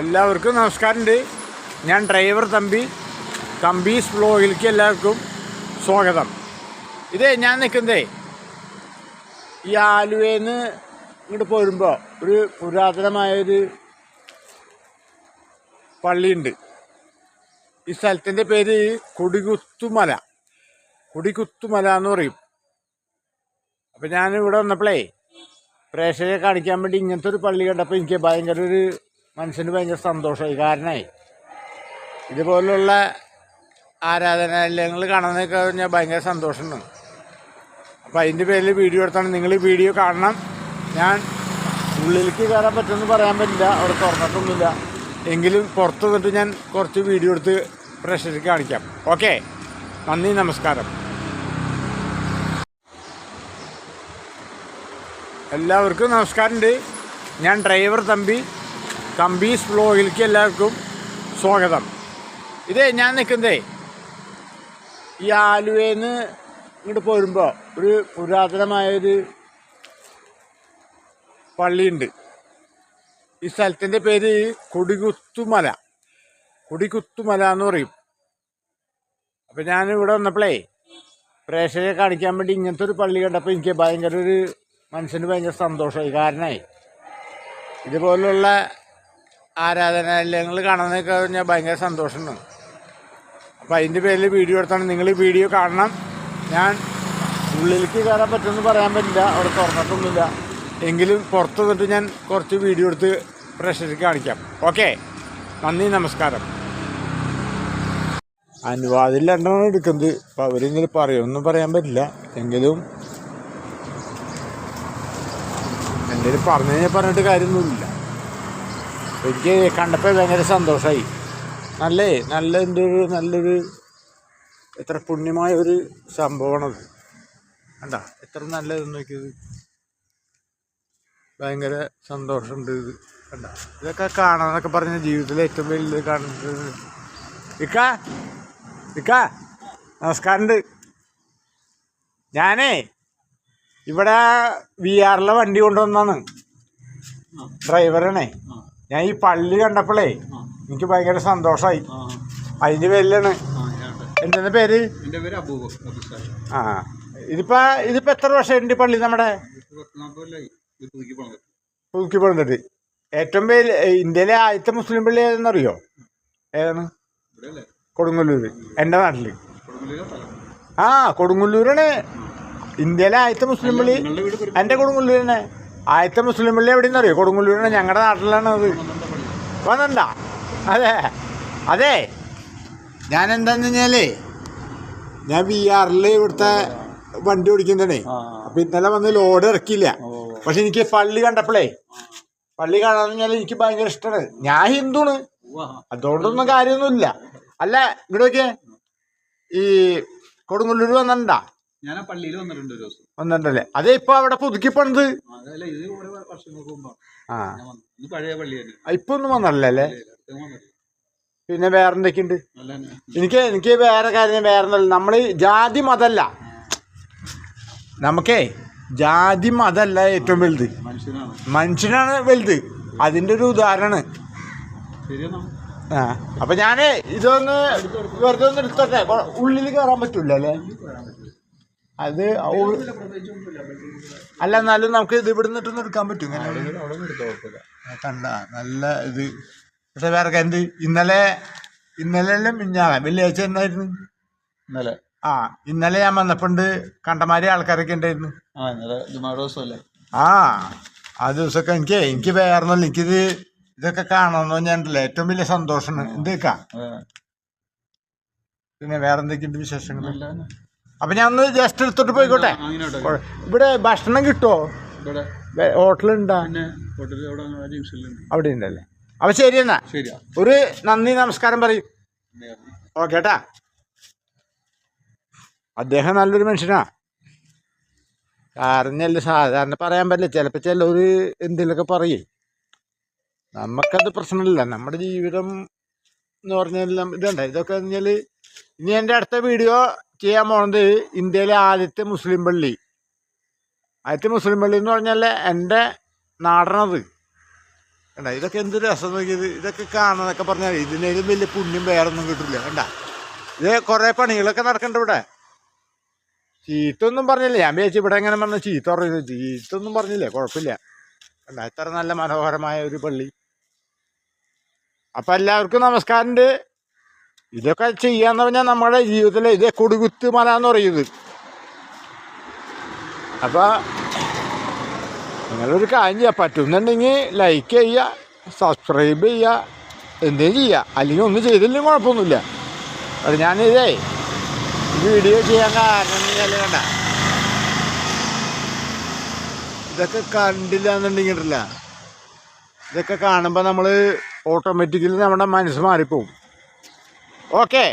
എല്ലാവർക്കും നമസ്കാരമുണ്ട്. ഞാൻ ഡ്രൈവർ തമ്പി. തമ്പീസ് വ്ലോഗിലേക്ക് എല്ലാവർക്കും സ്വാഗതം. ഇതേ ഞാൻ നിൽക്കുന്നതേ. ഈ ആലുവയിൽ ഇങ്ങോട്ട് പോരുമ്പോൾ ഒരു പുരാതനമായൊരു പള്ളിയുണ്ട്. ഈ സ്ഥലത്തിന്റെ പേര് കൊടികുത്തുമല. കൊടികുത്തുമല എന്ന് പറയും. അപ്പം ഞാൻ ഇവിടെ വന്നപ്പോഴേ പ്രേക്ഷകരെ കാണിക്കാൻ വേണ്ടി ഇങ്ങനത്തെ ഒരു പള്ളി കണ്ടപ്പോൾ എനിക്ക് ഭയങ്കര ഒരു മനസ്സിന് ഭയങ്കര സന്തോഷമായി. കാരണമായി ഇതുപോലുള്ള ആരാധനാലയങ്ങൾ കാണുന്നതൊക്കെ ഞാൻ ഭയങ്കര സന്തോഷമാണ്. അപ്പോൾ അതിന്റെ പേരിൽ വീഡിയോ എടുത്താണ്. നിങ്ങൾ ഈ വീഡിയോ കാണണം. ഞാൻ ഉള്ളിലേക്ക് കയറാൻ പറ്റുമെന്ന് പറയാൻ പറ്റില്ല. അവിടെ തുറന്നിട്ടൊന്നുമില്ല. എങ്കിലും പുറത്ത് നിന്നിട്ട് ഞാൻ കുറച്ച് വീഡിയോ എടുത്ത് പ്രേക്ഷകർക്ക് കാണിക്കാം. ഓക്കെ? നന്ദി നമസ്കാരം. എല്ലാവർക്കും നമസ്കാരമുണ്ട്. ഞാൻ ഡ്രൈവർ തമ്പി. തമ്പീസ് വ്ലോഗിലേക്ക് എല്ലാവർക്കും സ്വാഗതം. ഇതേ ഞാൻ നിൽക്കുന്നതേ ഈ ആലുവയിൽ നിന്ന് ഇങ്ങോട്ട് പോരുമ്പോൾ ഒരു പുരാതനമായൊരു പള്ളിയുണ്ട്. ഈ സ്ഥലത്തിന്റെ പേര് കൊടികുത്തുമല. കൊടികുത്തുമല എന്ന് പറയും. അപ്പം ഞാൻ ഇവിടെ വന്നപ്പോഴേ പ്രേക്ഷകരെ കാണിക്കാൻ വേണ്ടി ഇങ്ങനത്തെ ഒരു പള്ളി കണ്ടപ്പോൾ എനിക്ക് ഭയങ്കര ഒരു മനസ്സിന് ഭയങ്കര സന്തോഷമായി. കാരണേ ഇതുപോലുള്ള ആരാധനാലയങ്ങൾ കാണാനൊക്കെ ഞാൻ ഭയങ്കര സന്തോഷമുണ്ട്. അപ്പം അതിന്റെ പേരിൽ വീഡിയോ എടുത്താണ്. നിങ്ങൾ ഈ വീഡിയോ കാണണം. ഞാൻ ഉള്ളിലേക്ക് കയറാൻ പറ്റുമെന്ന് പറയാൻ പറ്റില്ല. അവിടെ തുറന്നിട്ടൊന്നുമില്ല. എങ്കിലും പുറത്ത് നിന്നിട്ട് ഞാൻ കുറച്ച് വീഡിയോ എടുത്ത് പ്രഷറിൽ കാണിക്കാം. ഓക്കെ. നന്ദി നമസ്കാരം. അനുവാദമില്ലാണ്ടാണ് എടുക്കുന്നത്. അപ്പം അവരിങ്ങനെ പറയുമെന്നും പറയാൻ പറ്റില്ല. എങ്കിലും എന്തെങ്കിലും പറഞ്ഞു കഴിഞ്ഞാൽ പറഞ്ഞിട്ട് കാര്യമൊന്നുമില്ല. എനിക്ക് കണ്ടപ്പോൾ ഭയങ്കര സന്തോഷമായി നല്ലേ നല്ല എന്റെ ഒരു നല്ലൊരു എത്ര പുണ്യമായ ഒരു സംഭവമാണത്. കണ്ട എത്ര നല്ലതെന്ന് നോക്കിയത്. ഭയങ്കര സന്തോഷമുണ്ട് ഇത്. കണ്ട ഇതൊക്കെ കാണാന്നൊക്കെ പറഞ്ഞ ജീവിതത്തിലെ ഏറ്റവും വലിയ കാണുന്നത് ഇക്ക ഇക്ക നമസ്കാരമുണ്ട്. ഞാനേ ഇവിടെ വി ആറിലെ വണ്ടി കൊണ്ടുവന്നാണ്. ഡ്രൈവറാണേ. ഞാൻ ഈ പള്ളി കണ്ടപ്പോഴേ എനിക്ക് ഭയങ്കര സന്തോഷമായി അതിന്റെ പേരിലാണ്. എന്തെന്ന പേര്? ആ. ഇതിപ്പോ ഇതിപ്പോ എത്ര വർഷമുണ്ട് പള്ളി നമ്മുടെ? പുതുക്കി പോണത്. പണിതിട്ട് ഏറ്റവും പേര് ഇന്ത്യയിലെ ആദ്യത്തെ മുസ്ലിം പള്ളി ഏതെന്നറിയോ? ഏതാണ്? കൊടുങ്ങല്ലൂര്. എന്റെ നാട്ടിൽ. കൊടുങ്ങല്ലൂർ ആ കൊടുങ്ങല്ലൂരാണ്. ഇന്ത്യയിലെ ആദ്യത്തെ മുസ്ലിം പള്ളി. എന്റെ കൊടുങ്ങല്ലൂർ കൊടുങ്ങല്ലൂരിനെ ആദ്യത്തെ മുസ്ലിം പള്ളി എവിടെയെന്ന് അറിയോ? കൊടുങ്ങല്ലൂരാണ്. ഞങ്ങളുടെ നാട്ടിലാണ് അത്. വന്നണ്ട അതെ. അതെ. ഞാൻ എന്താന്ന് കഴിഞ്ഞാലേ ഞാൻ ബി ആറിൽ ഇവിടുത്തെ വണ്ടി ഓടിക്കുന്നതാണേ. അപ്പൊ ഇന്നലെ വന്ന് ലോഡ് ഇറക്കിയില്ല. പക്ഷെ എനിക്ക് പള്ളി കണ്ടപ്പോഴേ പള്ളി കാണാന്ന് പറഞ്ഞാൽ എനിക്ക് ഭയങ്കര ഇഷ്ടമാണ് ഞാൻ ഹിന്ദുണ് വാ അതുകൊണ്ടൊന്നും കാര്യമൊന്നുമില്ല. അല്ല ഇങ്ങോട്ടേക്ക് ഈ കൊടുങ്ങല്ലൂർ വന്നിട്ടുണ്ടാ? ഞാൻ ആ പള്ളിയിൽ വന്നിട്ടുണ്ട് ഒരു ദിവസം. വന്നിട്ടല്ലേ അതേ ഇപ്പൊ അവിടെ പുതുക്കി പണിത് ആ, അതല്ല ഇത് കുറെ വർഷങ്ങൾക്ക് മുമ്പാണ് പഴയ പള്ളി തന്നെ. ഇപ്പൊ ഒന്നും വന്നല്ലേ അല്ലേ പിന്നെ വേറെ എന്തൊക്കെയുണ്ട്? നല്ല എനിക്ക് എനിക്ക് വേറെ കാര്യം വേറെ നമ്മൾ നമ്മൾ ജാതി മതല്ല. നമുക്കേ ജാതി മതല്ല ഏറ്റവും വലുത്. മനുഷ്യനാണ്. വലുത്. അതിന്റെ ഒരു ഉദാഹരണമാണ്. ആ അപ്പൊ ഞാനേ ഇതൊന്ന് വെറുതെ ഒന്ന് എടുത്തോട്ടെ? ഉള്ളിൽ കയറാൻ പറ്റൂല. അല്ലേ അത് അല്ല എന്നാലും നമുക്ക് ഇത് ഇവിടെ നിന്നിട്ടൊന്നും എടുക്കാൻ പറ്റും കണ്ട നല്ല ഇത്. പക്ഷെ വേറെ എന്ത്? ഇന്നലെ ഇന്നലെ എല്ലാം മിഞ്ഞാളെ വെള്ളിയാഴ്ച എന്നായിരുന്നു? ഇന്നലെ. ആ ഇന്നലെ ഞാൻ വന്നപ്പോണ്ട് കണ്ടമാരി ആൾക്കാരൊക്കെ ഉണ്ടായിരുന്നു. ആ ഇന്നലെ ജുമാ ആ ആ ദിവസമൊക്കെ എനിക്ക് എനിക്ക് വേറൊന്നുമില്ല എനിക്കിത് ഇതൊക്കെ കാണണമെന്ന് ഞാനുണ്ടല്ലോ ഏറ്റവും വലിയ സന്തോഷമാണ്. എന്തൊക്കെ പിന്നെ വേറെ എന്തൊക്കെയുണ്ട് വിശേഷങ്ങൾ? നല്ല തന്നെ. അപ്പൊ ഞാൻ ഒന്ന് ജസ്റ്റ് എടുത്തോട്ട് പോയിക്കോട്ടെ. ഇവിടെ ഭക്ഷണം കിട്ടുമോ ഹോട്ടലുണ്ടാ? അവിടെ ഉണ്ടല്ലേ? അപ്പൊ ശരി എന്നാ. ഒരു നന്ദി നമസ്കാരം പറയും. ഓക്കെ കേട്ടാ അദ്ദേഹം നല്ലൊരു മനുഷ്യനാ. കാരണല്ല സാധാരണ പറയാൻ പറ്റില്ല. ചിലപ്പോൾ ഒരു എന്തെങ്കിലുമൊക്കെ പറയും. നമുക്കത് പ്രശ്നമില്ല. നമ്മുടെ ജീവിതം എന്ന് പറഞ്ഞാൽ ഇതുണ്ട്. ഇതൊക്കെ പറഞ്ഞാൽ ഇനി എന്റെ അടുത്ത വീഡിയോ ചെയ്യാൻ പോണത് ഇന്ത്യയിലെ ആദ്യത്തെ മുസ്ലിം പള്ളി. ആദ്യത്തെ മുസ്ലിം പള്ളി എന്ന് പറഞ്ഞാൽ എന്റെ നാടനത് കണ്ട ഇതൊക്കെ എന്ത് രസം നോക്കിയത് ഇതൊക്കെ കാണാന്നൊക്കെ പറഞ്ഞാൽ ഇതിനേലും വലിയ പുണ്യം വേറൊന്നും കിട്ടില്ല കണ്ട? ഇത് കുറേ പണികളൊക്കെ നടക്കണ്ട ഇവിടെ. ചീത്തൊന്നും പറഞ്ഞില്ല. ഞാൻ വിചാരിച്ചു ഇവിടെ എങ്ങനെ പറഞ്ഞ ചീത്ത പറഞ്ഞു ചീത്തൊന്നും പറഞ്ഞില്ലേ കുഴപ്പമില്ല. കണ്ട ഇത്ര നല്ല മനോഹരമായ ഒരു പള്ളി. അപ്പം എല്ലാവർക്കും നമസ്കാരമുണ്ട്. ഇതൊക്കെ ചെയ്യാന്ന് പറഞ്ഞാൽ നമ്മുടെ ജീവിതത്തിലെ ഇതേ കൊടുകുത്ത് മല എന്ന് പറയുന്നത്. അപ്പോൾ നിങ്ങളൊരു കാര്യം ചെയ്യുക പറ്റുന്നുണ്ടെങ്കിൽ ലൈക്ക് ചെയ്യുക സബ്സ്ക്രൈബ് ചെയ്യുക എന്തെങ്കിലും ചെയ്യുക അല്ലെങ്കിൽ ഒന്നും ചെയ്തില്ലെങ്കിൽ കുഴപ്പമൊന്നുമില്ല. അത് ഞാനിതേ വീഡിയോ ചെയ്യാൻ കാരണം എന്ന് കണ്ട. ഇതൊക്കെ കണ്ടില്ല. എന്നുണ്ടെങ്കിൽ ഇതൊക്കെ കാണുമ്പോൾ നമ്മൾ ഓട്ടോമാറ്റിക്കലി നമ്മുടെ മനസ്സ് മാറിപ്പോവും. ഓക്കെ